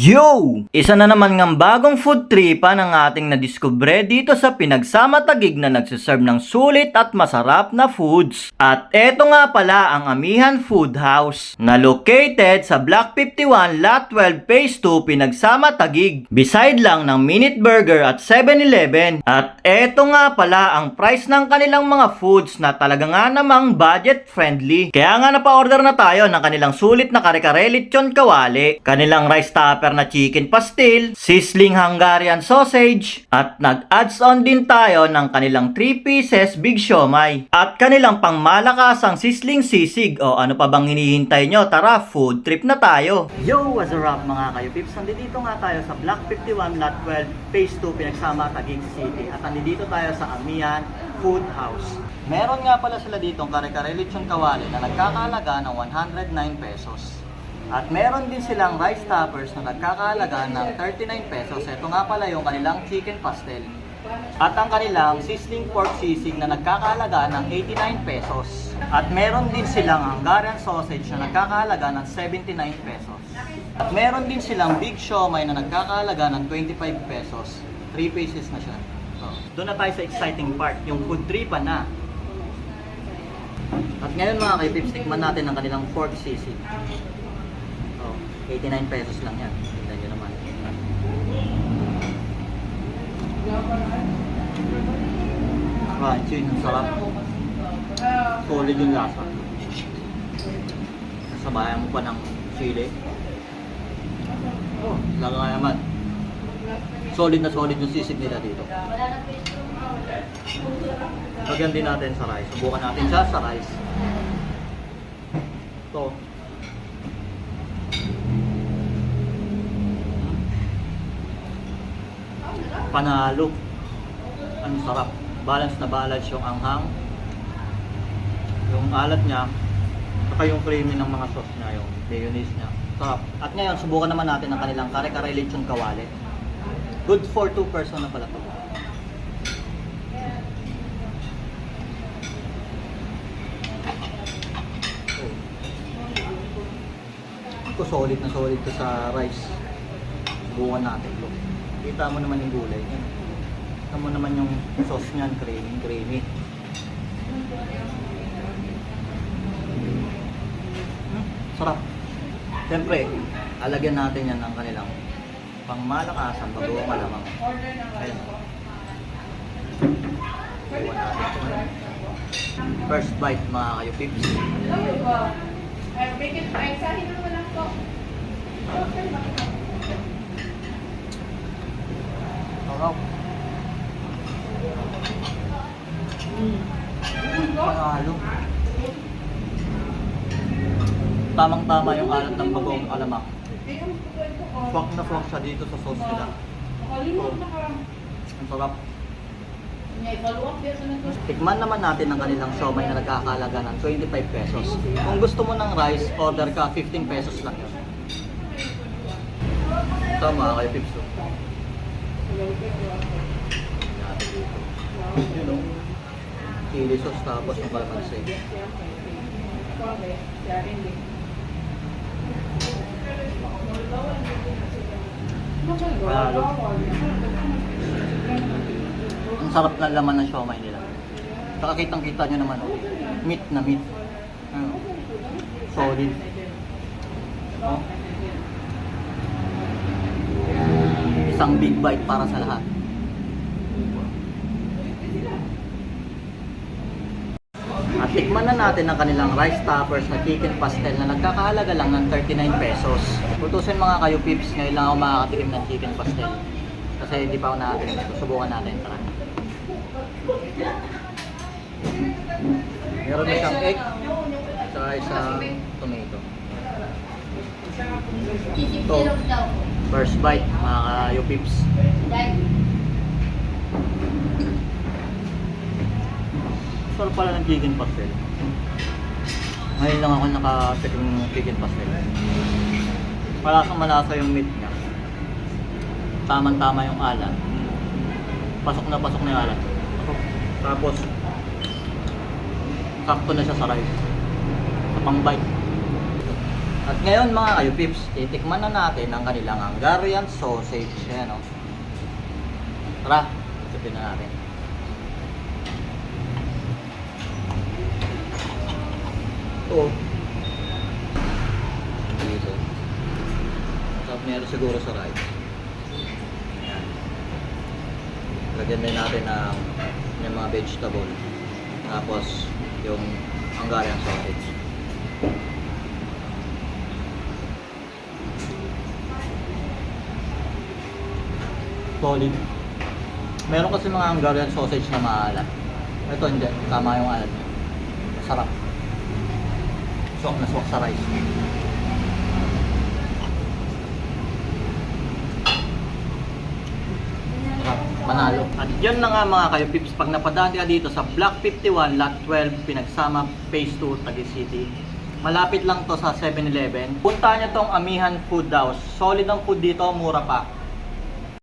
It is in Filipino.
Yo! Isa na naman ng bagong food tripa ng ating nadiskubre dito sa pinagsama tagig na nagsiserve ng sulit at masarap na foods. At eto nga pala ang Amihan Food House na located sa Block 51 Lot 12 Phase 2 pinagsama tagig. Beside lang ng Minute Burger at 7-Eleven. At eto nga pala ang price ng kanilang mga foods na talaga nga namang budget friendly. Kaya nga napa-order na tayo ng kanilang sulit na kare-kare lechon kawali, kanilang rice topper na chicken pastil, sizzling Hungarian sausage, at nag-adds on din tayo ng kanilang 3 pieces big siomay, at kanilang pangmalakasang sizzling sisig. O ano pa bang hinihintay nyo? Tara, food trip na tayo! Yo, what's up mga kayo pips? Nandito nga tayo sa Block 51 Lot 12 Phase 2 Pinagsama Taguig City at nandito tayo sa Amihan Food House. Meron nga pala sila dito ang kare-kare lechon kawali na nagkakalaga ng 109 pesos. At meron din silang rice toppers na nagkakahalaga ng 39 pesos. Ito nga pala yung kanilang chicken pastel. At ang kanilang sizzling pork sisig na nagkakahalaga ng 89 pesos. At meron din silang Hungarian sausage na nagkakahalaga ng 79 pesos. At meron din silang big siomay na nagkakahalaga ng 25 pesos. 3 pieces na siya. So, doon na tayo sa exciting part, yung food tripa na. At ngayon mga kaibigs, tikman natin ang kanilang pork sisig. Oh, 89 pesos lang yan. Tignan nyo naman. Crunchy, ang sarap. Solid yung lasa. Sabayan mo pa ng chili. Oh, laga naman. Solid na solid yung sisig nila dito. Lagyan din natin sa rice. Subukan natin siya sa rice. Ito. Panalo. Ang sarap. Balance na balance yung anghang. Yung alat niya. Saka yung creamy ng mga sauce niya. Yung mayonnaise niya. Sarap. At ngayon, subukan naman natin ang kanilang kare-kare lechon kawali. Good for two person na pala to. Ito solid na solid to sa rice. Subukan natin to. Kita mo naman yung gulay. Yan. Kita mo naman yung sauce niyan, creamy, creamy. Hmm, sarap. Siyempre, alagyan natin yan ng kanilang pangmalakasan bago malamang. Ayun. Subukan natin. First bite mga kayo pips. Sarap. Panalo. Tamang-tama yung alat ng bagong alamak. Swak na swak siya dito sa sauce nila. Ang sarap. Tikman naman natin ang kanilang siomay na nagkakalaga ng 25 pesos. Kung gusto mo ng rice, order ka 15 pesos lang yun. Tama kay Pips. Yun o. Chili sauce tapos yung kalamansi. Panalo. Ang sarap ng laman ng siomay nila. Saka kitang kita nyo naman, oh. meat na meat. Ano? Solid. Oh. Isang big bite para sa lahat. At tikman na natin ang kanilang rice toppers na chicken pastel na nagkakahalaga lang ng 39 pesos. Tutusin mga kayo pips, ngayon lang ako makakatikim ng chicken pastel. Kasi hindi pa ako nakatikim. Susubukan natin. Tara. Meron na siyang egg. Saka isang tomato. Ito. First bite, mga kayo pips. Sarap pala ng chicken pastel. Ngayon lang ako nakatikim ng chicken pastel. Malasang malasa yung meat niya. Tamang-tama yung alat. Pasok na pasok na yung alat. Tapos, sakto na siya sa rice. Sa pang bite. At ngayon mga kayo pips, titikman na natin ang kanilang Hungarian sausage. Ayan o. Tara, isipin na natin. Oo. Dito. Sarap meron siguro sa rice. Ayan. Lagyan din natin ng yung mga vegetable. Tapos yung Hungarian sausage. Solid. Meron kasi mga Hungarian sausage na maalat. Ito hindi. Tama yung alat niya. Masarap. Swak na swak sa rice. Sarap. Manalo. At yun na nga mga kayo pips, pag napadaan ka dito sa Block 51, Lot 12, Pinagsama, Phase 2, Taguig City. Malapit lang to sa 7-Eleven. Punta nyo tong Amihan Food House. Solid ang food dito, mura pa.